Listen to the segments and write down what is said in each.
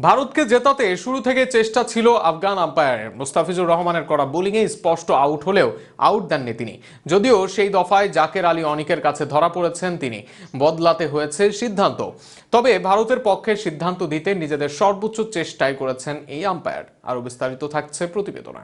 ভারতকে জেতাতে শুরু থেকে চেষ্টা ছিল আফগান আম্পায়ারের। মুস্তাফিজুর রহমানের করা বোলিংয়ে স্পষ্ট আউট হলেও আউট দেননি তিনি। যদিও সেই দফায় জাকের আলী অনিকের কাছে ধরা পড়েছেন তিনি। বদলাতে হয়েছে সিদ্ধান্ত। তবে ভারতের পক্ষে সিদ্ধান্ত দিতে নিজেদের সর্বোচ্চ চেষ্টাই করেছেন এই আম্পায়ার। আরও বিস্তারিত থাকছে প্রতিবেদনে।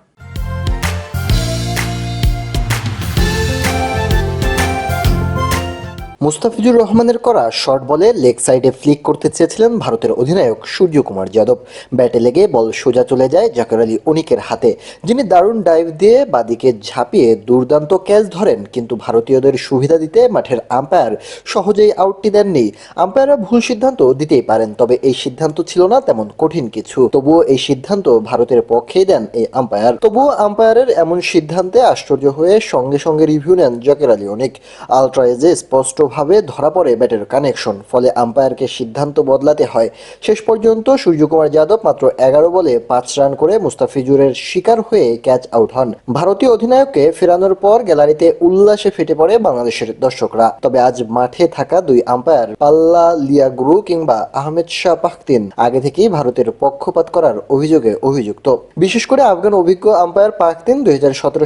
মুস্তাফিজুর রহমানের করা শর্ট বলে লেগ সাইডে ফ্লিক করতে চেয়েছিলেন ভারতের অধিনায়ক সূর্যকুমার যাদব। ব্যাটে লেগে বল সোজা চলে যায় জাকের আলী অনিকের হাতে। যিনি দারুণ ডাইভ দিয়ে বাদিকে ঝাঁপিয়ে দুর্দান্ত ক্যাচ ধরেন, কিন্তু ভারতীয়দের সুবিধা দিতে মাঠের আম্পায়ার সহজেই আউটটি দেননি। আম্পায়াররা ভুল সিদ্ধান্ত দিতেই পারেন, তবে এই সিদ্ধান্ত ছিল না তেমন কঠিন কিছু। তবুও এই সিদ্ধান্ত ভারতের পক্ষেই দেন এই আম্পায়ার। তবুও আম্পায়ারের এমন সিদ্ধান্তে আশ্চর্য হয়ে সঙ্গে সঙ্গে রিভিউ নেন জাকের আলী অনিক। আলট্রাইজে স্পষ্টভাবে ধরা পড়ে ব্যাটের কানেকশন, ফলে আম্পায়ারকে সিদ্ধান্ত বদলাতে হয়। শেষ পর্যন্ত সূর্যকুমার যাদব মাত্র এগারো বলে পাঁচ রান করে মুস্তাফিজুরের শিকার হয়ে ক্যাচ আউট হন। ভারতীয় অধিনায়ককে ফেরানোর পর গ্যালারিতে উল্লাসে ফেটে পড়ে বাংলাদেশের দর্শকরা। তবে আজ মাঠে থাকা দুই আম্পায়ার, পাল্লা লিয়াগুরু কিংবা আহমেদ শাহ পাখতিন, আগে থেকেই ভারতের পক্ষপাত করার অভিযোগে অভিযুক্ত। বিশেষ করে আফগান অভিজ্ঞ আম্পায়ার পাখতিন দুই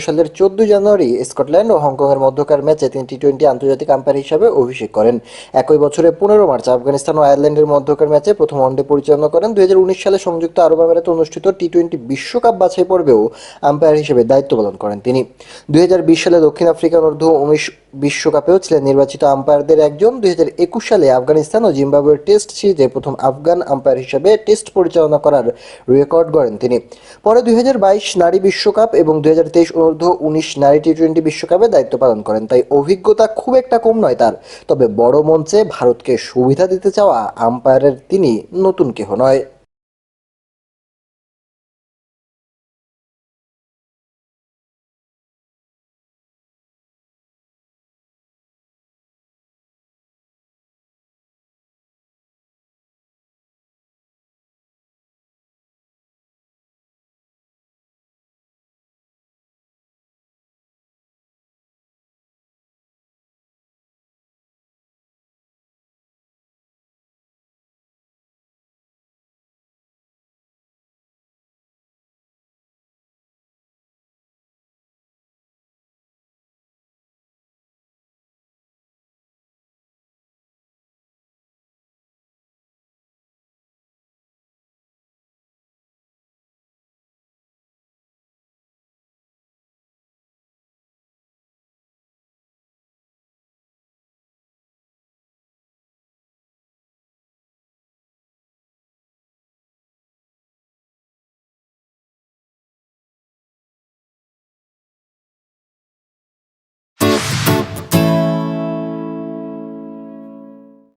সালের চোদ্দ জানুয়ারি স্কটল্যান্ড ও হংকং এর মধ্যকার ম্যাচে তিনি টি টোয়েন্টি আন্তর্জাতিক আম্পায়ার হিসাবে অভিষেক করেন। একই বছরে পনেরো মার্চ আফগানিস্তান ও আয়ারল্যান্ডের মধ্যকার ম্যাচে প্রথম ওয়ানডে পরিচালনা করেন। দু হাজার উনিশ সালে সংযুক্ত আরব আমিরাতে অনুষ্ঠিত টি টোয়েন্টি বিশ্বকাপ বাছাই পর্বেও আম্পায়ার হিসেবে দায়িত্ব পালন করেন তিনি। দু হাজার বিশ সালে দক্ষিণ আফ্রিকা অনূর্ধ্ব উনিশ বিশ্বকাপেও ছিলেন নির্বাচিত আম্পায়ারদের একজন। দু হাজার একুশ সালে আফগানিস্তান ও জিম্বাবুয়ের টেস্ট সিরিজে প্রথম আফগান আম্পায়ার হিসেবে টেস্ট পরিচালনা করার রেকর্ড গড়েন তিনি। পরে দুই হাজার বাইশ নারী বিশ্বকাপ এবং দুই হাজার তেইশ অনূর্ধ্ব উনিশ নারী টি টোয়েন্টি বিশ্বকাপে দায়িত্ব পালন করেন। তাই অভিজ্ঞতা খুব একটা কম নয় তার। তবে বড় মঞ্চে ভারতকে সুবিধা দিতে চাওয়া আম্পায়ারের তিনি নতুন কেহ নয়।